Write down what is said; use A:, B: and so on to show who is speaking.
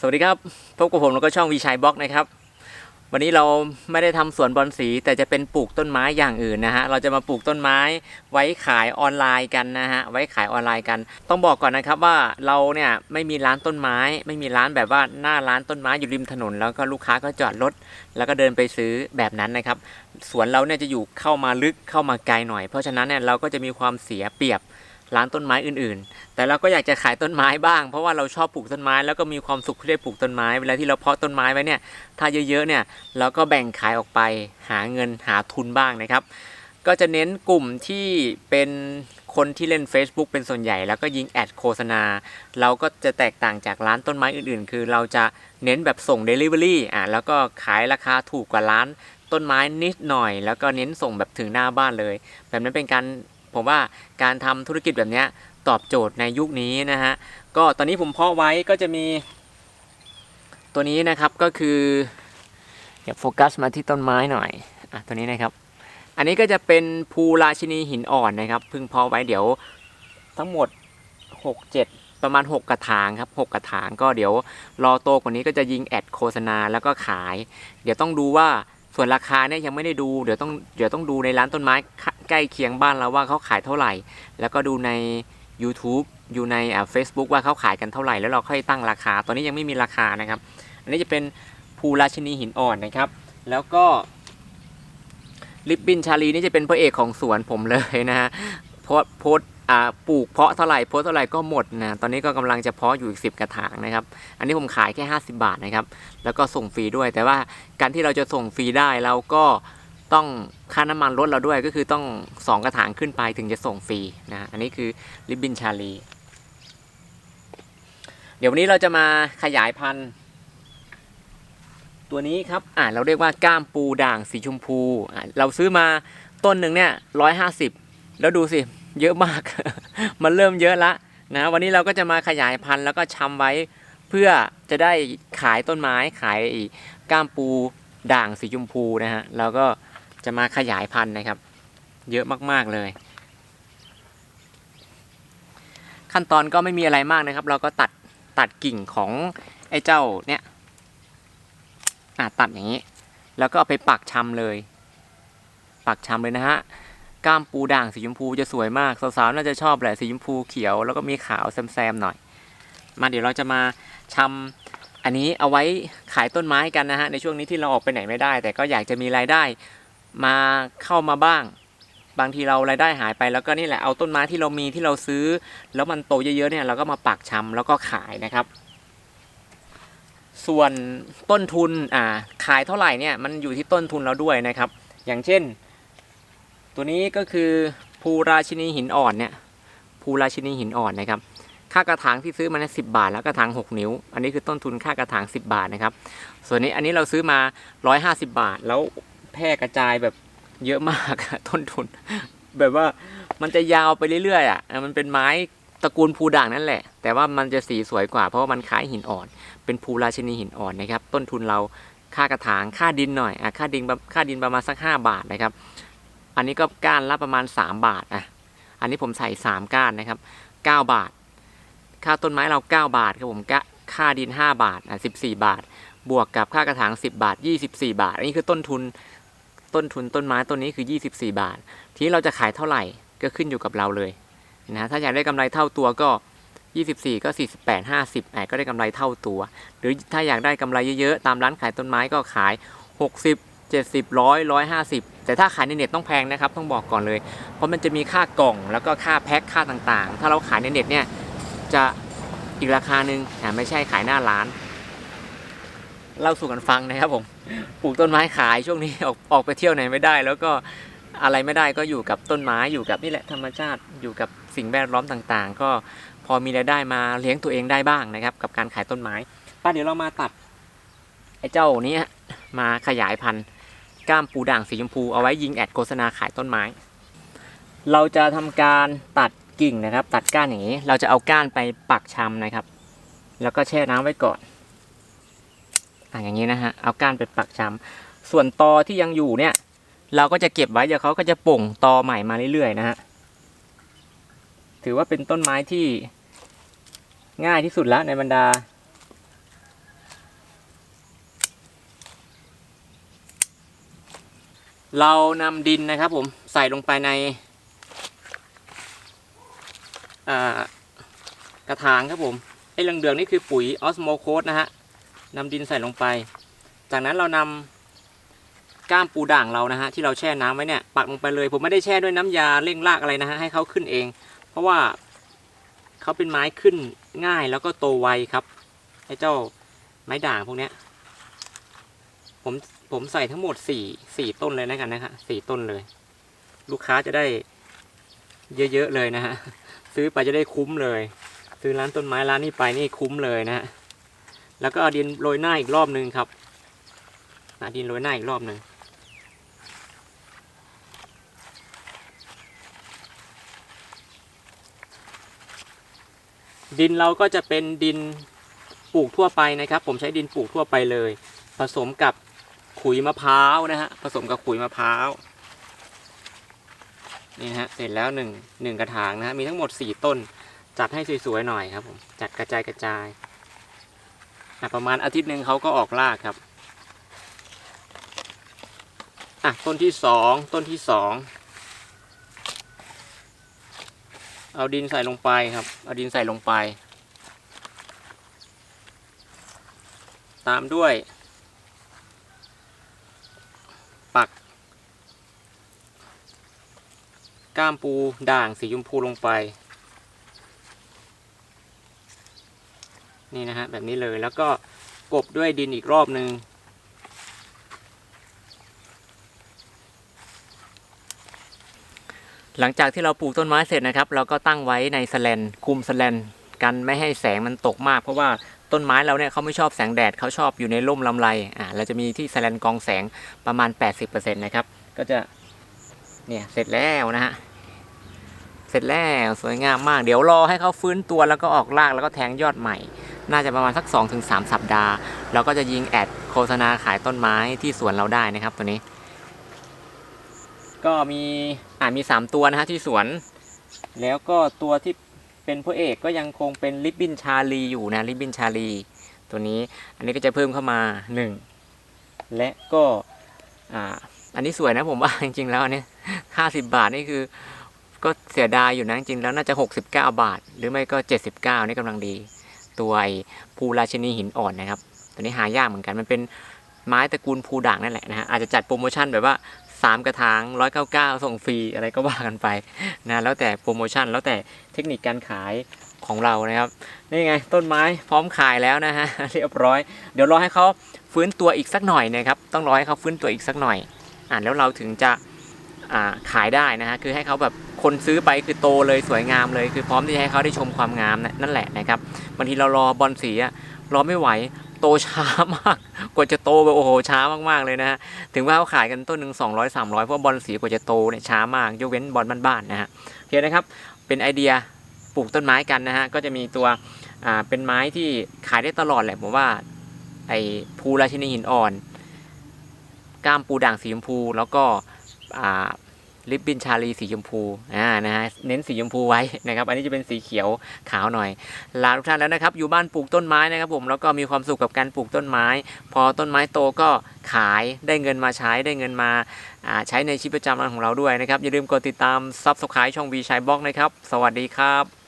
A: สวัสดีครับ พบกับผมแล้วก็ช่องวีชัยบล็อกนะครับ วันนี้เราไม่ได้ทำสวนบอนสี แต่จะเป็นปลูกต้นไม้อย่างอื่นนะฮะ เราจะมาปลูกต้นไม้ไว้ขายออนไลน์กันนะฮะ ไว้ขายออนไลน์กัน ต้องบอกก่อนนะครับว่าเราเนี่ยไม่มีร้านต้นไม้ ไม่มีร้านแบบว่าหน้าร้านต้นไม้อยู่ริมถนน แล้วก็ลูกค้าก็จอดรถแล้วก็เดินไปซื้อแบบนั้นนะครับ สวนเราเนี่ยจะอยู่เข้ามาลึกเข้ามาไกลหน่อย เพราะฉะนั้นเนี่ยเราก็จะมีความเสียเปรียบ ร้านต้นไม้อื่นๆ แต่เราก็อยากจะขายต้นไม้บ้าง เพราะว่าเราชอบปลูกต้นไม้ แล้วก็มีความสุขที่ได้ปลูกต้นไม้ เวลาที่เราเพาะต้นไม้ไว้เนี่ย ถ้าเยอะๆเนี่ยเราก็แบ่งขายออกไปหาเงินหาทุนบ้างนะครับ ก็จะเน้นกลุ่มที่เป็นคนที่เล่น Facebook เป็นส่วนใหญ่ แล้วก็ยิงแอดโฆษณา เราก็จะแตกต่างจากร้านต้นไม้อื่นๆ คือเราจะเน้นแบบส่ง Delivery อะแล้วก็ขายราคาถูกกว่าร้านต้นไม้นิดหน่อย แล้วก็เน้นส่งแบบถึงหน้าบ้านเลย แบบนั้นเป็นการ ผมว่าการทำธุรกิจแบบนี้ตอบโจทย์ในยุคนี้นะฮะก็ตอนนี้ผมเพาะไว้ก็จะมี ตัวนี้นะครับก็คือเดี๋ยวโฟกัสมาที่ต้นไม้หน่อยอะตัวนี้นะครับ อันนี้ก็จะเป็นภูราชินีหินอ่อนนะครับพิ่งเพาะไว้เดี๋ยวทั้งหมด 6 7ประมาณ 6 กระถางครับ6กระถางก็เดี๋ยวรอโตกว่านี้ก็จะยิงแอดโฆษณาแล้วก็ขาย เดี๋ยวต้องดูว่า ส่วนราคาเนี่ยยังไม่ได้ดูเดี๋ยวต้องเดี๋ยวต้องดูในร้านต้นไม้ใกล้เคียงบ้านเราว่าเขาขายเท่าไหร่ แล้วก็ดูใน YouTube อยู่ในอ่า Facebook ว่าเขาขายกันเท่าไหร่แล้วเราค่อยตั้งราคา ตอนนี้ยังไม่มีราคานะครับ อันนี้จะเป็นภูราชินีหินอ่อนนะครับ แล้วก็ลิปบินชาลีนี่จะเป็นพระเอกของสวนผมเลยนะฮะโพสโพส ปลูกเพาะเท่าไหร่โพสเท่าไหร่ก็หมดนะตอนนี้ก็กำลังจะเพาะอยู่อีก 10 กระถางนะครับ อันนี้ผมขายแค่ 50 บาทนะครับ แล้วก็ส่งฟรีด้วย แต่ว่าการที่เราจะส่งฟรีได้เราก็ต้องค่าน้ำมันลดเราด้วยก็คือต้อง 2 กระถางขึ้นไปถึงจะส่งฟรีนะอันนี้คือลิปบินชาลี เดี๋ยววันนี้เราจะมาขยายพันธุ์ตัวนี้ครับอ่าเราเรียกว่าก้ามปูด่างสีชมพูอ่าเราซื้อมาต้นหนึ่งเนี่ยร้อยห้าสิบแล้วดูสิ เยอะมาก มันเริ่มเยอะละนะวันนี้เราก็จะมาขยายพันธุ์แล้วก็ชำไว้เพื่อจะได้ขายต้นไม้ขายก้ามปูด่างสีชมพูนะฮะเราก็จะมาขยายพันธุ์นะครับ เยอะมากๆเลย ขั้นตอนก็ไม่มีอะไรมากนะครับ เราก็ตัดตัดกิ่งของไอ้เจ้าเนี่ยอะตัดอย่างนี้ แล้วก็เอาไปปักชำเลย ปักชำเลยนะฮะ ก้ามปูด่างสีชมพูจะสวยมากสาวๆน่าจะชอบแหละสีชมพูเขียวแล้วก็มีขาวแซมๆหน่อย มาเดี๋ยวเราจะมาชำอันนี้เอาไว้ขายต้นไม้กันนะฮะในช่วงนี้ที่เราออกไปไหนไม่ได้ แต่ก็อยากจะมีรายได้มาเข้ามาบ้าง บางทีเรารายได้หายไปแล้วก็นี่แหละเอาต้นไม้ที่เรามีที่เราซื้อ แล้วมันโตเยอะๆเนี่ยเราก็มาปักชำแล้วก็ขายนะครับ ส่วนต้นทุนอ่าขายเท่าไหร่เนี่ยมันอยู่ที่ต้นทุนเราด้วยนะครับ อย่างเช่น ตัวนี้ก็คือภูราชินีหินอ่อนเนี่ยภูราชินีหินอ่อนนะครับ ค่ากระถางที่ซื้อมาเนี่ยสิบาท แล้วกระถาง 6 นิ้ว อันนี้คือต้นทุนค่ากระถาง 10 บาทนะครับ ส่วนนี้อันนี้เราซื้อมา 150 บาท แล้วแพร่กระจายแบบเยอะมาก ต้นทุน แบบว่ามันจะยาวไปเรื่อยๆอะมันเป็นไม้ตระกูลภูด่างนั่นแหละ แต่ว่ามันจะสีสวยกว่าเพราะว่ามันคล้ายหินอ่อน เป็นภูราชินีหินอ่อนนะครับ ต้นทุนเราค่ากระถางค่าดินหน่อยอะค่าดินค่าดินประมาณสัก 5 บาทนะครับ อันนี้ก็ก้านละประมาณ 3 บาทอะอันนี้ผมใส่ 3 ก้านนะครับ 9 บาท ค่าต้นไม้เรา 9 บาทครับผมกะค่าดิน 5 บาทอะ14 บาท บวกกับค่ากระถาง 10 บาท 24 บาท อันนี้คือต้นทุนต้นทุนต้นไม้ต้นนี้คือ 24 บาท ทีนี้เราจะขายเท่าไหร่ก็ขึ้นอยู่กับเราเลยนะถ้าอยากได้กำไรเท่าตัวก็ 24 ก็ 48 50อะก็ได้กำไรเท่าตัว หรือถ้าอยากได้กำไรเยอะๆ ตามร้านขายต้นไม้ก็ขาย 60 70 100 150แต่ถ้าขายในเน็ตต้องแพงนะครับ ต้องบอกก่อนเลย เพราะมันจะมีค่ากล่องแล้วก็ค่าแพ็คค่าต่างๆ ถ้าเราขายในเน็ตเนี่ยจะอีกราคาหนึ่งอ่ไม่ใช่ขายหน้าร้าน เล่าสู่กันฟังนะครับผมปลูกต้นไม้ขายช่วงนี้ออกออกไปเที่ยวไหนไม่ได้ แล้วก็อะไรไม่ได้ก็อยู่กับต้นไม้อยู่กับนี่แหละธรรมชาติอยู่กับสิ่งแวดล้อมต่างๆ ก็พอมีรายได้มาเลี้ยงตัวเองได้บ้างนะครับ กับการขายต้นไม้ป้าเดี๋ยวเรามาตัดไอ้เจ้านี้มาขยายพันธุ์ ก้ามปูด่างสีชมพูเอาไว้ยิงแอดโฆษณาขายต้นไม้ เราจะทำการตัดกิ่งนะครับ ตัดก้านอย่างนี้ เราจะเอาก้านไปปักชำนะครับ แล้วก็แช่น้ำไว้ก่อนอะอย่างนี้นะฮะเอาก้านไปปักชำส่วนตอที่ยังอยู่เนี่ย เราก็จะเก็บไว้เดี๋ยวเขาก็จะป่งตอใหม่มาเรื่อยๆนะฮะถือว่าเป็นต้นไม้ที่ง่ายที่สุดแล้วในบรรดา เรานำดินนะครับผมใส่ลงไปในกระถางครับผมไอ้เหลืองๆนี่คือปุ๋ยออสโมโคสนะฮะนำดินใส่ลงไป จากนั้นเรานำก้ามปูด่างเรานะฮะที่เราแช่น้ำไว้เนี่ยปักลงไปเลย ผมไม่ได้แช่ด้วยน้ำยาเร่งรากอะไรนะฮะให้เขาขึ้นเอง เพราะว่าเขาเป็นไม้ขึ้นง่ายแล้วก็โตไวครับไอ้เจ้าไม้ด่างพวกเนี้ยผม ผมใส่ทั้งหมดสี่สี่ต้นเลยนะกันนะฮะสี่ต้นเลย ลูกค้าจะได้เยอะๆเลยนะฮะซื้อไปจะได้คุ้มเลย ซื้อร้านต้นไม้ร้านนี้ไปนี่คุ้มเลยนะฮะแล้วก็เอาดินโรยหน้าอีกรอบนึงครับเอาดินโรยหน้าอีกรอบหนึ่งดินเราก็จะเป็นดินปลูกทั่วไปนะครับ ผมใช้ดินปลูกทั่วไปเลย ผสมกับ ขุยมะพร้าวนะฮะผสมกับขุยมะพร้าวนี่ฮะเสร็จแล้วหนึ่งหนึ่งกระถางนะฮะมีทั้งหมดสี่ต้น จัดให้สวยๆหน่อยครับผมจัดกระจายกระจายอะประมาณอาทิตย์หนึ่งเขาก็ออกรากครับอะต้นที่สองต้นที่สองเอาดินใส่ลงไปครับ เอาดินใส่ลงไป ตามด้วย ปัก ก้ามปูด่างสีชมพูลงไป นี่นะฮะแบบนี้เลยแล้วก็กบด้วยดินอีกรอบหนึ่งหลังจากที่เราปลูกต้นไม้เสร็จนะครับ เราก็ตั้งไว้ในสแลนคุมสแลนกันไม่ให้แสงมันตกมาก เพราะว่า ต้นไม้เราเนี่ยเขาไม่ชอบแสงแดดเขาชอบอยู่ในร่มลำไรอ่าเราจะมีที่สแลนกองแสงประมาณ 80%นะครับ ก็จะเนี่ยเสร็จแล้วนะฮะเสร็จแล้วสวยงามมาก เดี๋ยวรอให้เขาฟื้นตัวแล้วก็ออกรากแล้วก็แทงยอดใหม่ น่าจะประมาณสัก 2-3 สัปดาห์ เราก็จะยิงแอดโฆษณาขายต้นไม้ที่สวนเราได้นะครับตัวนี้ ก็มีอ่ามี 3 ตัวนะฮะที่สวน แล้วก็ตัวที่ เป็นพระเอกก็ยังคงเป็นลิบบินชาลีอยู่นะลิบบินชาลี ตัวนี้อันนี้ก็จะเพิ่มเข้ามา 1 และก็อ่าอันนี้สวยนะผมว่าจริงๆแล้วอันนี้50บาทนี่คือ ก็เสียดายอยู่นะจริงๆแล้วน่าจะ 69 บาท หรือไม่ก็ 79นี่กำลังดี ตัวไอ้ภูราชินีหินอ่อนนะครับ ตัวนี้หายากเหมือนกันมันเป็นไม้ตระกูลภูด่างนั่นแหละนะฮะอาจจะจัดโปรโมชั่นแบบว่า 3 กระถาง199 ส่งฟรีอะไรก็ว่ากันไปนะแล้วแต่โปรโมชั่นแล้วแต่เทคนิคการขายของเรานะครับนี่ไงต้นไม้พร้อมขายแล้วนะฮะเรียบร้อย เดี๋ยวรอให้เขาฟื้นตัวอีกสักหน่อยนะครับต้องรอให้เขาฟื้นตัวอีกสักหน่อยอ่าแล้วเราถึงจะอ่าขายได้นะฮะคือให้เขาแบบคนซื้อไปคือโตเลยสวยงามเลย คือพร้อมที่จะให้เขาได้ชมความงามนะนั่นแหละนะครับบางทีเรารอบอลสีอะรอไม่ไหว โตช้ามาก กว่าจะโตแบบโอ้โหช้ามากๆเลยนะฮะถึงว่าเขาขายกันต้นหนึ่ง200 300เพราะบอลสีกว่าจะโตเนี่ยช้ามากยกเว้นบอลบ้านๆนะฮะโอเคนะครับเป็นไอเดียปลูกต้นไม้กันนะฮะก็จะมีตัวอ่าเป็นไม้ที่ขายได้ตลอดแหละผมว่าไอ้ภูราชินีหินอ่อน ก้ามปูด่างสีชมพูแล้วก็อ่า ลิปบินชาลีสีชมพูอ่านะฮะเน้นสีชมพูไว้นะครับอันนี้จะเป็นสีเขียวขาวหน่อยลาทุกท่านแล้วนะครับ อยู่บ้านปลูกต้นไม้นะครับผมแล้วก็มีความสุขกับการปลูกต้นไม้ พอต้นไม้โตก็ขายได้เงินมาใช้ได้เงินมาอ่าใช้ในชีวิตประจำวันของเราด้วยนะครับอย่าลืมกดติดตามซับสไครต์ช่องวีชัยบล็อกนะครับ สวัสดีครับ